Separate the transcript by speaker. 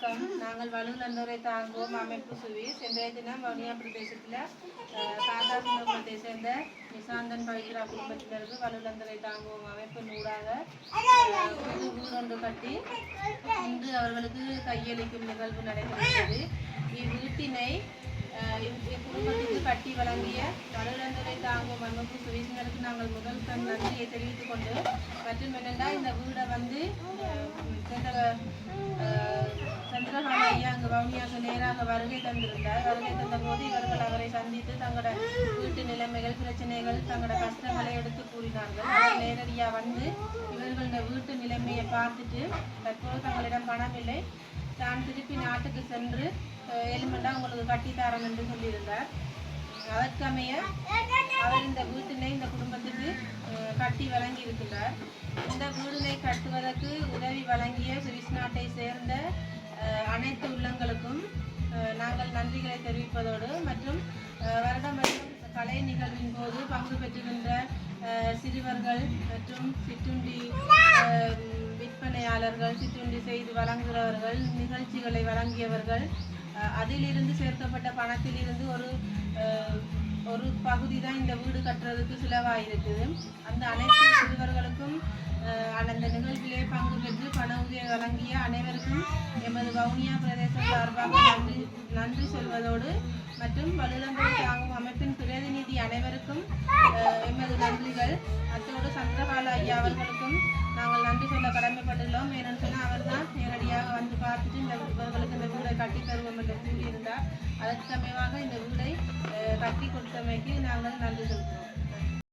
Speaker 1: வணக்கம். நாங்கள் வலுவிழந்தோரை தாங்குவோம் அமைப்பு சுவி. இன்றைய தினம் வவுனியா பிரதேசத்தில் காந்தாசுந்தரத்தை சேர்ந்த நிசாந்தன் பவித்ரா குடும்பத்தினருக்கு வலுவிழந்தோரை தாங்குவோம் அமைப்பு நூறாக. அஹ், வீடொன்று கட்டி இன்று அவர்களுக்கு கையளிக்கும் நிகழ்வு நடைபெறுகிறது இவ்வீட்டினை இவ்- இக்குடும்பத்திற்கு கட்டி வழங்கிய வலுநந்தரை தாங்கும் அமைப்பு சுவிசினருக்கு நாங்கள் முதல் கண் நன்றியை தெரிவித்துக் கொண்டு மற்றும் என்னென்னா இந்த வீடை வந்து வவுனியாவுக்கு வருகை தந்திருந்தார் வருகை தந்தபோது இவர்கள் அவரை சந்தித்து தங்களோட வீட்டு நிலைமைகள் பிரச்சனைகள் தங்களோட கஷ்டங்களை எடுத்து கூறினார்கள். அவர் நேரடியாக வந்து இவர்கள் இந்த வீட்டு நிலைமையை பார்த்துட்டு தற்போது தங்களிடம் பணம் இல்லை. தான் திருப்பி நாட்டுக்கு சென்று எலுமெண்டா உங்களுக்கு கட்டித்தாரன் என்று சொல்லியிருந்தார். அதற்கமைய அவர் இந்த வீட்டினை இந்த குடும்பத்துக்கு கட்டி வழங்கி இருக்கின்றார் இந்த வீடினை கட்டுவதற்கு உதவி வழங்கிய சுவிஸ் நாட்டை நன்றிகளை தெரிவிப்பதோடு மற்றும் வருடம் மற்றும் கலை நிகழ்வின் போது பங்கு பெற்றுகின்ற சிறுவர்கள் மற்றும் சிற்றுண்டி விற்பனையாளர்கள் சிற்றுண்டி செய்து வழங்குகிறவர்கள் நிகழ்ச்சிகளை வழங்கியவர்கள் அதிலிருந்து சேர்க்கப்பட்ட பணத்திலிருந்து ஒரு ஒரு பகுதி தான் இந்த வீடு கட்டுறதுக்கு செலவாயிருக்குது. அந்த அனைத்து சிறுவர்களுக்கும் அந்த நிகழ்விலே பங்கு பெற்று பண உதவி வழங்கிய அனைவருக்கும் எமது வவுனியா பிரதேசம் சார்பாக நன்றி சொல்வதோடு மற்றும் வலுநம்பரை தாங்கும் அமைப்பின் பிரதிநிதி அனைவருக்கும் எமது நன்றிகள். அத்தோடு சந்திரகால ஐயா அவர்களுக்கும் நாங்கள் நன்றி சொல்ல கடமைப்பட்டுள்ளோம். ஏனென்று சொன்னால் அவர் தான் நேரடியாக வந்து பார்த்துட்டு இந்த இவர்களுக்கு இந்த வீடை கட்டி தருவோம் என்று கூறியிருந்தார். அதற்கு சமயமாக இந்த வீடை கட்டி கொடுத்தமைக்கு நாங்கள் நன்றி சொல்கிறோம்.